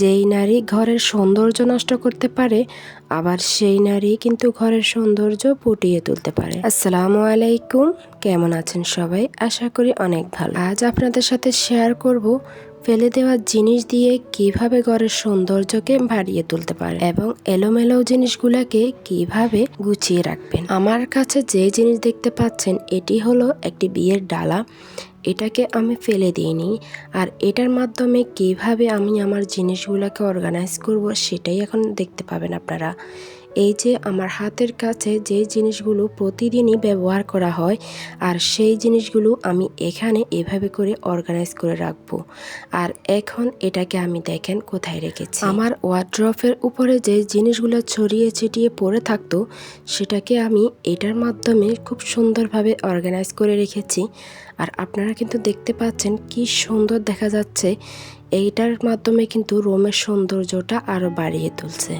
যেই নারী ঘরের সৌন্দর্য নষ্ট করতে পারে, আবার সেই নারী কিন্তু ঘরের সৌন্দর্য ফুটিয়ে তুলতে পারে। আসসালামু আলাইকুম, কেমন আছেন সবাই? আশা করি অনেক ভালো। আজ আপনাদের সাথে শেয়ার করব ফেলে দেওয়া জিনিস দিয়ে কীভাবে ঘরের সৌন্দর্যকে বাড়িয়ে তুলতে পারে এবং এলোমেলো জিনিসগুলোকে কীভাবে গুছিয়ে রাখবেন। আমার কাছে যে জিনিস দেখতে পাচ্ছেন, এটি হলো একটি বিয়ের ডালা। এটাকে আমি ফেলে দিইনি। আর এটার মাধ্যমে কীভাবে আমি আমার জিনিসগুলোকে অর্গানাইজ করব সেটাই এখন দেখতে পাবেন আপনারা। এই যে আমার হাতের কাছে যে জিনিসগুলো প্রতিদিনই ব্যবহার করা হয়, আর সেই জিনিসগুলো আমি এখানে এভাবে করে অর্গানাইজ করে রাখব। আর এখন এটাকে আমি দেখেন কোথায় রেখেছি। আমার ওয়ার্ড্রফের উপরে যে জিনিসগুলো ছড়িয়ে ছিটিয়ে পড়ে থাকতো, সেটাকে আমি এটার মাধ্যমে খুব সুন্দরভাবে অর্গানাইজ করে রেখেছি। আর আপনারা কিন্তু দেখতে পাচ্ছেন কি সুন্দর দেখা যাচ্ছে। এইটার মাধ্যমে কিন্তু রোমের সৌন্দর্যটা আরও বাড়িয়ে তুলছে।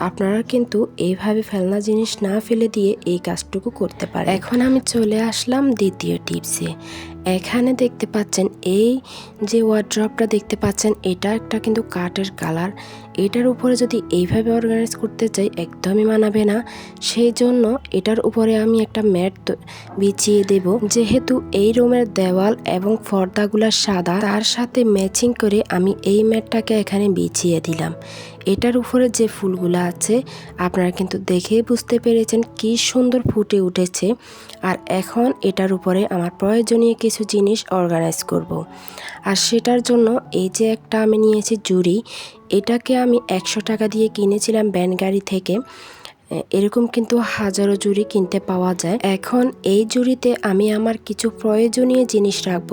আপনারা কিন্তু এইভাবে ফেলনা জিনিস না ফেলে দিয়ে এই কাজটুকু করতে পারেন। এখন আমি চলে আসলাম দ্বিতীয় টিপসে। এখানে দেখতে পাচ্ছেন এই যে ওয়ার্ড্রপটা দেখতে পাচ্ছেন, এটা একটা কিন্তু কাঠের কালার এটার উপরে যদি এইভাবে অর্গানাইজ করতে চাই, একদমই মানাবে না। সেই জন্য এটার উপরে আমি একটা ম্যাট বিছিয়ে দেব। যেহেতু এই রুমের দেওয়াল এবং পর্দাগুলো সাদা, তার সাথে ম্যাচিং করে আমি এই ম্যাটটাকে এখানে বিছিয়ে দিলাম। এটার উপরে যে ফুলগুলো আছে, আপনারা কিন্তু দেখেই বুঝতে পেরেছেন কি সুন্দর ফুটে উঠেছে। আর এখন এটার উপরে আমার প্রয়োজনীয় কিছু জিনিস অর্গানাইজ করব। আর সেটার জন্য এই যে একটা আমি নিয়েছি জুড়ি, এটাকে আমি একশো টাকা দিয়ে কিনেছিলাম ব্যান্ড গাড়ি থেকে এরকম কিন্তু হাজারো জুড়ি কিনতে পাওয়া যায়। এখন এই জুড়িতে আমি আমার কিছু প্রয়োজনীয় জিনিস রাখব,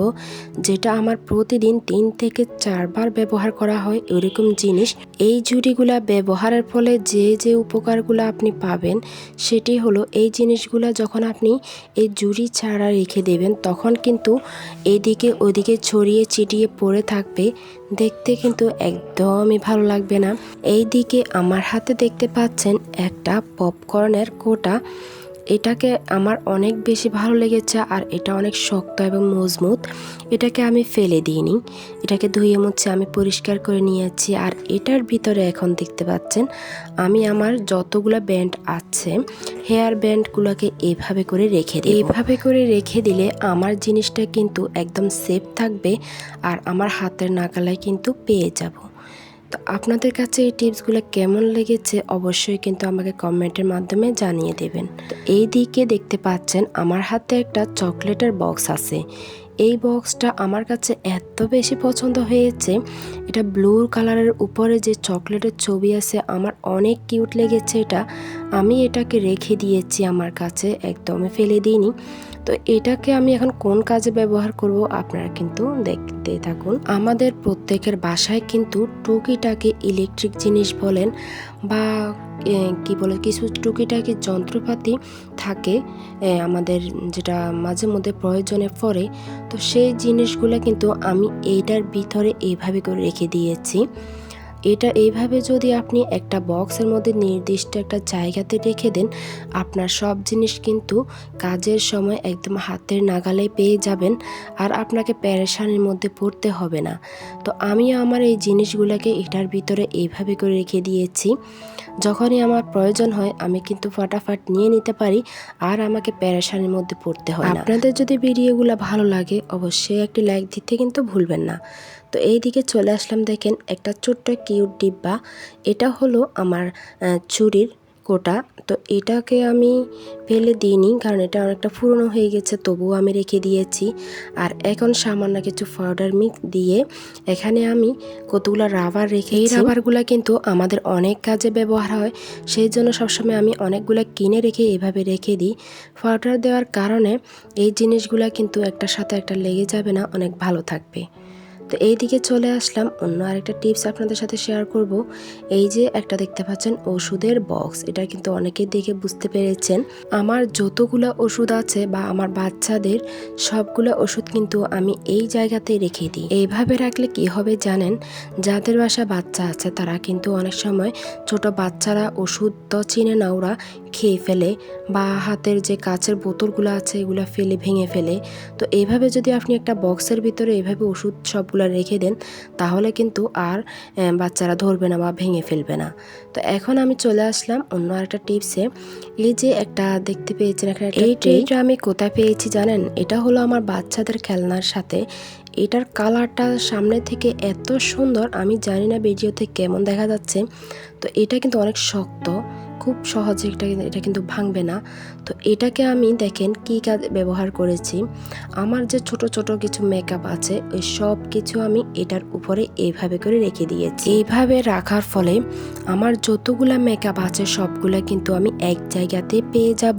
যেটা আমার প্রতিদিন তিন থেকে চারবার ব্যবহার করা হয় এরকম জিনিস। এই জুড়িগুলা ব্যবহারের ফলে যে যে উপকারগুলো আপনি পাবেন, সেটি হলো এই জিনিসগুলো যখন আপনি এই জুড়ি ছাড়া রেখে দেবেন, তখন কিন্তু এদিকে ওদিকে ছড়িয়ে ছিটিয়ে পড়ে থাকবে। দেখতে কিন্তু একদমই ভালো লাগবে না। এই দিকে আমার হাতে দেখতে পাচ্ছেন একটা পপকর্নের কোটা। এটাকে আমার অনেক বেশি ভালো লেগেছে আর এটা অনেক শক্ত এবং মজবুত। এটাকে আমি ফেলে দিইনি। এটাকে ধুয়ে মুছে আমি পরিষ্কার করে নিয়েছি আর এটার ভিতরে এখন দেখতে পাচ্ছেন, আমি আমার যতগুলো ব্যান্ড আছে, হেয়ার ব্যান্ডগুলোকে এভাবে করে রেখে দিই এইভাবে করে রেখে দিলে আমার জিনিসটা কিন্তু একদম সেফ থাকবে আর আমার হাতের নাগালায় কিন্তু পেয়ে যাব। তো আপনাদের কাছে এই টিপসগুলো কেমন লেগেছে অবশ্যই কিন্তু আমাকে কমেন্টের মাধ্যমে জানিয়ে দেবেন। এই দিকে দেখতে পাচ্ছেন আমার হাতে একটা চকলেটের বক্স আছে। এই বক্সটা আমার কাছে এত বেশি পছন্দ হয়েছে। এটা ব্লু কালারের উপরে যে চকলেটের ছবি আছে, আমার অনেক কিউট লেগেছে এটা। আমি এটাকে রেখে দিয়েছি আমার কাছে, একদমই ফেলে দিইনি। তো এটাকে আমি এখন কোন কাজে ব্যবহার করব আপনারা কিন্তু দেখতে থাকুন। আমাদের প্রত্যেকের বাসায় কিন্তু টুকিটাকি ইলেকট্রিক জিনিস বলেন বা কি বলে, কিছু টুকিটাকি যন্ত্রপাতি থাকে আমাদের যেটা মাঝে মধ্যে প্রয়োজনে পড়ে। তো সেই জিনিসগুলো কিন্তু আমি এইটার ভিতরে এইভাবে করে রেখে দিয়েছি। এটা এইভাবে যদি আপনি একটা বক্সের মধ্যে নির্দিষ্ট একটা জায়গাতে রেখে দেন, আপনার সব জিনিস কিন্তু কাজের সময় একদম হাতের নাগালে পেয়ে যাবেন আর আপনাকে প্যারেশানির মধ্যে পড়তে হবে না। তো আমি আমার এই জিনিসগুলোকে এটার ভিতরে এইভাবে করে রেখে দিয়েছি। যখনই আমার প্রয়োজন হয়, আমি কিন্তু ফটাফট নিয়ে নিতে পারি, আর আমাকে প্যারেশানির মধ্যে পড়তে হয় না। আপনাদের যদি ভিডিওগুলো ভালো লাগে, অবশ্যই একটি লাইক দিতে কিন্তু ভুলবেন না। তো এই দিকে চলে আসলাম দেখেন একটা ছোট্ট কিউট ডিব্বা। এটা হলো আমার চুরির কোটা। তো এটাকে আমি ফেলে দিইনি কারণ এটা অনেকটা পুরনো হয়ে গেছে, তবুও আমি রেখে দিয়েছি। আর এখন সামান্য কিছু পাউডার মিক্স দিয়ে এখানে আমি কতগুলো রাবার রেখে এই রাবারগুলো কিন্তু আমাদের অনেক কাজে ব্যবহার হয়, সেই জন্য সবসময় আমি অনেকগুলো কিনে রেখে এভাবে রেখে দিই। পাউডার দেওয়ার কারণে এই জিনিসগুলো কিন্তু একটার সাথে একটা লেগে যাবে না, অনেক ভালো থাকবে। তো এই দিকে চলে আসলাম অন্য আরেকটা টিপস আপনাদের সাথে শেয়ার করব। এই যে একটা দেখতে পাচ্ছেন ওষুধের বক্স, এটা কিন্তু অনেকে দেখে বুঝতে পেরেছেন। আমার যতগুলো ওষুধ আছে বা আমার বাচ্চাদের সবগুলো ওষুধ কিন্তু আমি এই জায়গাতে রেখে দিই। এইভাবে রাখলে কি হবে জানেন? যাদের বাসা বাচ্চা আছে তারা কিন্তু অনেক সময় ছোট বাচ্চারা ওষুধ তো চিনে না, ওরা খেয়ে ফেলে বা হাতের যে কাচের বোতলগুলো আছে এগুলো ফেলে ভেঙে ফেলে। তো এইভাবে যদি আপনি একটা বক্সের ভিতরে এভাবে ওষুধ সবগুলো রেখে দেন তাহলে কিন্তু আর বাচ্চারা ধরবে না বা ভেঙে ফেলবে না। তো এখন আমি চলে আসলাম অন্য আরেকটা টিপসে। এই যে একটা দেখতে পেয়েছেন একটা এই ট্রেটা আমি কোথায় পেয়েছি জানেন? এটা হলো আমার বাচ্চাদের খেলনার সাথে। এটার কালারটা সামনে থেকে এত সুন্দর আমি জানি না ভিডিওতে কেমন দেখা যাচ্ছে। তো এটা কিন্তু অনেক শক্ত। খুব সহজে এটা এটা কিন্তু ভাঙবে না। তো এটাকে আমি দেখেন কি কাজ ব্যবহার করেছি। আমার যে ছোট ছোট কিছু মেকআপ আছে, ওই সব কিছু আমি এটার উপরে এইভাবে করে রেখে দিয়েছি। এইভাবে রাখার ফলে আমার যতগুলা মেকআপ আছে, সবগুলা কিন্তু আমি এক জায়গাতে পেয়ে যাব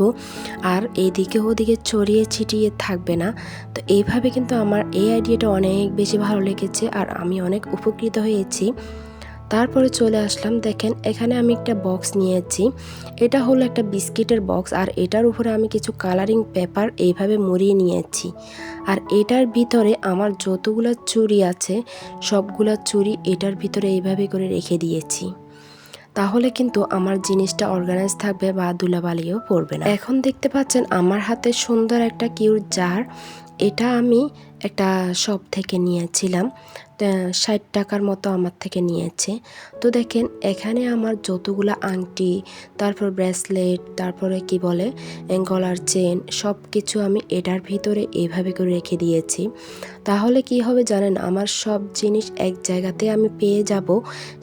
আর এদিকে ওদিকে ছড়িয়ে ছিটিয়ে থাকবে না। তো এইভাবে কিন্তু আমার এই আইডিয়াটা অনেক বেশি ভালো লেগেছে আর আমি অনেক উপকৃত হয়েছি। তারপরে চলে আসলাম। দেখেন, এখানে আমি একটা বক্স নিয়েছি। এটা হলো একটা বিস্কিটের বক্স আর এটার উপরে আমি কিছু কালারিং পেপার এইভাবে মুড়িয়ে নিয়েছি। আর এটার ভিতরে আমার যতগুলো চুড়ি আছে, সবগুলো চুড়ি এটার ভিতরে এইভাবে করে রেখে দিয়েছি। তাহলে কিন্তু আমার জিনিসটা অর্গানাইজ থাকবে বা ধুলাবালিও পড়বে না। এখন দেখতে পাচ্ছেন, আমার হাতে সুন্দর একটা কিউর জার এটা আমি একটা শপ থেকে নিয়েছিলাম। ষাট টাকার মতো আমার থেকে নিয়েছে। তো দেখেন, এখানে আমার যতগুলো আংটি, তারপর ব্রেসলেট তারপরে কি বলে, গলার চেন সব কিছু আমি এটার ভিতরে এইভাবে করে রেখে দিয়েছি। তাহলে কি হবে জানেন, আমার সব জিনিস এক জায়গাতে আমি পেয়ে যাব,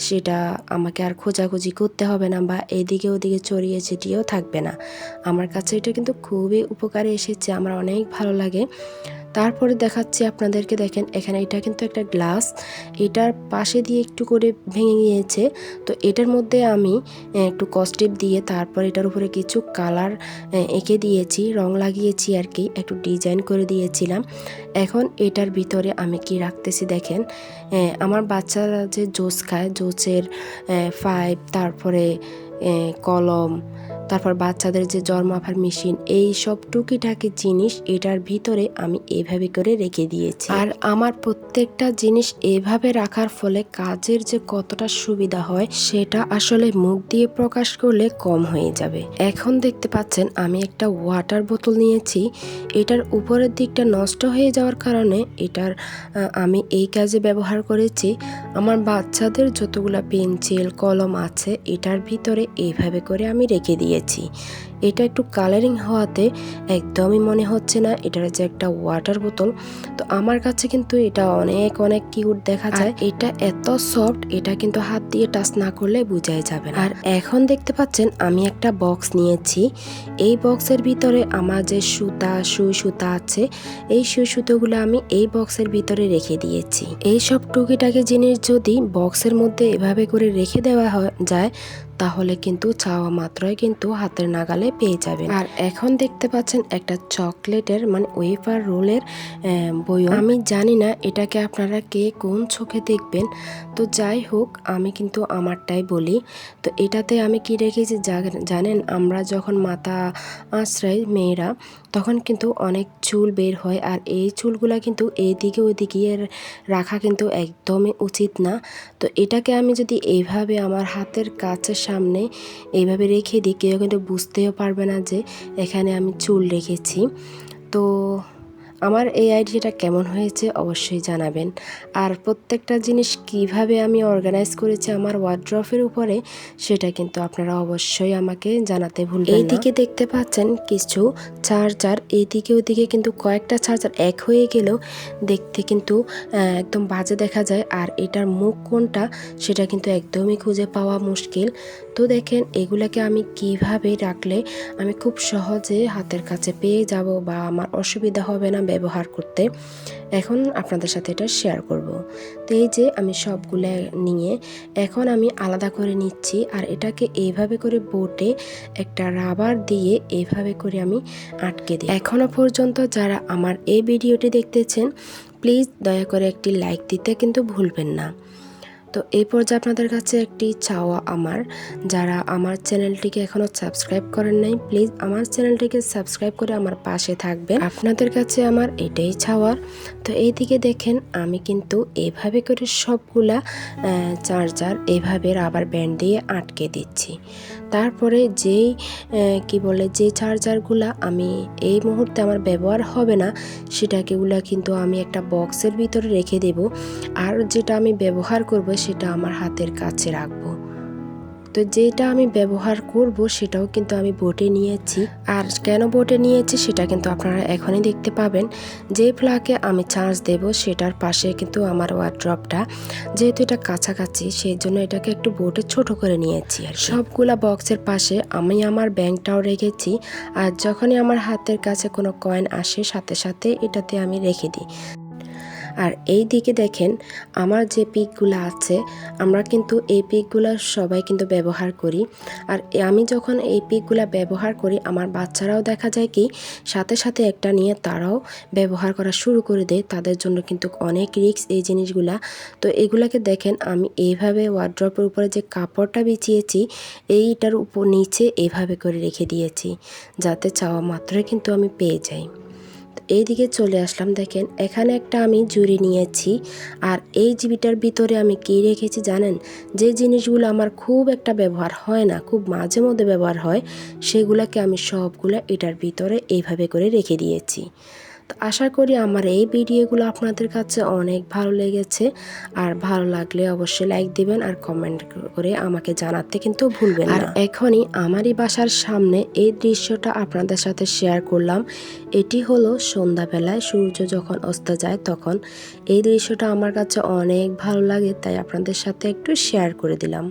সেটা আমাকে আর খোঁজাখুঁজি করতে হবে না বা এদিকে ওদিকে চড়িয়ে ছিটিয়েও থাকবে না। আমার কাছে এটা কিন্তু খুবই উপকারে এসেছে, আমার অনেক ভালো লাগে। তারপরে দেখাচ্ছি আপনাদেরকে, দেখেন এখানে এটা কিন্তু একটা গ্লাস। এটার পাশে দিয়ে একটু করে ভেঙে গিয়েছে। তো এটার মধ্যে আমি একটু কস্টিপ দিয়ে তারপর এটার উপরে কিছু কালার এঁকে দিয়েছি, রং লাগিয়েছি আর কি, একটু ডিজাইন করে দিয়েছিলাম। এখন এটার ভিতরে আমি কি রাখতেছি দেখেন আমার বাচ্চারা যে জোস খায়, জোসের ফাইভ তারপরে কলম তারপর বাচ্চাদের যে জন্মাফার মেশিন, এই সব টুকিটাকি জিনিস এটার ভিতরে আমি এভাবে করে রেখে দিয়েছি। আর আমার প্রত্যেকটা জিনিস এভাবে রাখার ফলে কাজের যে কতটা সুবিধা হয়, সেটা আসলে মুখ দিয়ে প্রকাশ করলে কম হয়ে যাবে। এখন দেখতে পাচ্ছেন, আমি একটা ওয়াটার বোতল নিয়েছি। এটার উপরের দিকটা নষ্ট হয়ে যাওয়ার কারণে এটার আমি এই কাজে ব্যবহার করেছি। আমার বাচ্চাদের যতগুলো পেন্সিল কলম আছে, এটার ভিতরে এইভাবে করে আমি রেখে দিয়েছি। piety. এটা একটু কালারিং হওয়াতে একদমই মনে হচ্ছে না। এটার যে একটা ওয়াটার বোতল তো আমার কাছে কিন্তু এটা অনেক অনেক কিউট দেখা যায়। এটা এত সফট এটা কিন্তু হাত দিয়ে টাচ না করলে বোঝাই যাবে না। আর এখন দেখতে পাচ্ছেন আমি একটা বক্স নিয়েছি। এই বক্সের ভিতরে আমার যে সুতা সুই সুতা আছে এই সুই সুতোগুলো আমি এই বক্সের ভিতরে রেখে দিয়েছি। এই সব টুকিটাকি জিনিস যদি বক্সের মধ্যে এভাবে করে রেখে দেওয়া হয় যায় তাহলে কিন্তু চাওয়া মাত্রই কিন্তু হাতের নাগালে পেয়ে যাবেন। আর এখন দেখতে পাচ্ছেন একটা চকলেটের মানে ওয়েফার রোলের বই আমি জানি না এটাকে আপনারা কে কোন চোখে দেখবেন। তো যাই হোক, আমি কিন্তু আমারটাই বলি। তো এটাতে আমি কি রেখেছি জানেন, আমরা যখন মাথা আশ্রয় মেয়েরা, তখন কিন্তু অনেক চুল বের হয়। আর এই চুলগুলা কিন্তু এইদিকে ওইদিকে রাখা কিন্তু একদমই উচিত না। তো এটাকে আমি যদি এইভাবে আমার হাতের কাছের সামনে এইভাবে রেখে দিই, কেউ কিন্তু বুঝতেও পারবে না যে এখানে আমি চুল রেখেছি। তো আমার এই আইডিয়াটা কেমন হয়েছে অবশ্যই জানাবেন। আর প্রত্যেকটা জিনিস কীভাবে আমি অর্গানাইজ করেছি আমার ওয়ার্ড্রফের উপরে, সেটা কিন্তু আপনারা অবশ্যই আমাকে জানাতে না। এইদিকে দেখতে পাচ্ছেন কিছু চার্জার এইদিকে ওদিকে কিন্তু কয়েকটা চার্জার এক হয়ে গেলেও দেখতে কিন্তু একদম বাজে দেখা যায়। আর এটার মুখ কোনটা, সেটা কিন্তু একদমই খুঁজে পাওয়া মুশকিল। তো দেখেন, এগুলাকে আমি কীভাবে রাখলে আমি খুব সহজে হাতের কাছে পেয়ে যাব বা আমার অসুবিধা হবে না ব্যবহার করতে, এখন আপনাদের সাথে এটা শেয়ার করব। তো এই যে আমি সবগুলো নিয়ে, এখন আমি আলাদা করে নিচ্ছি আর এটাকে এইভাবে করে বোটে একটা রাবার দিয়ে এইভাবে করে আমি আটকে দিই। এখনও পর্যন্ত যারা আমার এই ভিডিওটি দেখতেছেন প্লিজ দয়া করে একটি লাইক দিতে কিন্তু ভুলবেন না। তো এই পর্যায়ে আপনাদের কাছে একটি চাওয়া আমার। যারা আমার চ্যানেলটিকে এখনও সাবস্ক্রাইব করেন নাই, প্লিজ আমার চ্যানেলটিকে সাবস্ক্রাইব করে আমার পাশে থাকবে আপনাদের কাছে আমার এটাই চাওয়ার তো এইদিকে দেখেন, আমি কিন্তু এভাবে করে সবগুলা চার্জার এভাবে রাবার ব্যান্ড দিয়ে আটকে দিচ্ছি। তারপরে যেই কি বলে যে চার্জারগুলা আমি এই মুহূর্তে আমার ব্যবহার হবে না সেটাকেগুলা কিন্তু আমি একটা বক্সের ভিতরে রেখে দেব। আর যেটা আমি ব্যবহার করব সেটা আমার হাতের কাছে রাখব। তো যেটা আমি ব্যবহার করব সেটাও কিন্তু আমি বোটে নিয়েছি। আর কেন বোটে নিয়েছি সেটা কিন্তু আপনারা এখনই দেখতে পাবেন। যে প্লাগে আমি চার্জ দেব সেটার পাশে কিন্তু আমার ওয়ার্ড্রপটা যেহেতু এটা কাছাকাছি সেই জন্য এটাকে একটু বোটে ছোট করে নিয়েছি আর। সবগুলা বক্সের পাশে আমি আমার ব্যাংকটাও রেখেছি। আর যখনই আমার হাতের কাছে কোনো কয়েন আসে, সাথে সাথে এটাতে আমি রেখে দিই। আর এই দিকে দেখেন, আমার যে পিকগুলো আছে, আমরা কিন্তু এই পিকগুলো সবাই কিন্তু ব্যবহার করি। আর আমি যখন এই পিকগুলো ব্যবহার করি, আমার বাচ্চারাও দেখা যায় কি, সাথে সাথে একটা নিয়ে তারাও ব্যবহার করা শুরু করে দেয়। তাদের জন্য কিন্তু অনেক রিস্ক এই জিনিসগুলা। তো এগুলাকে দেখেন, আমি এইভাবে ওয়ার্ড্রপের উপরে যে কাপড়টা বিছিয়েছি, এইটার উপর নিচে এইভাবে করে রেখে দিয়েছি, যাতে চাওয়া মাত্রই কিন্তু আমি পেয়ে যাই। এইদিকে চলে আসলাম, দেখেন, এখানে একটা আমি জুড়ি নিয়েছি। আর এই জিবিটার ভিতরে আমি কি রেখেছি জানেন? যে জিনিসগুলো আমার খুব একটা ব্যবহার হয় না, খুব মাঝে মধ্যে ব্যবহার হয়, সেগুলোকে আমি সবগুলো এটার ভিতরে এইভাবে করে রেখে দিয়েছি। আশা করি আমার এই ভিডিওগুলো আপনাদের কাছে অনেক ভালো লেগেছে। আর ভালো লাগলে অবশ্যই লাইক দিবেন আর কমেন্ট করে আমাকে জানাতে কিন্তু ভুলবেন আর এখনই আমারই বাসার সামনে এই দৃশ্যটা আপনাদের সাথে শেয়ার করলাম। এটি হলো সন্ধ্যাবেলায় সূর্য যখন অস্ত যায় তখন। এই দৃশ্যটা আমার কাছে অনেক ভালো লাগে, তাই আপনাদের সাথে একটু শেয়ার করে দিলাম।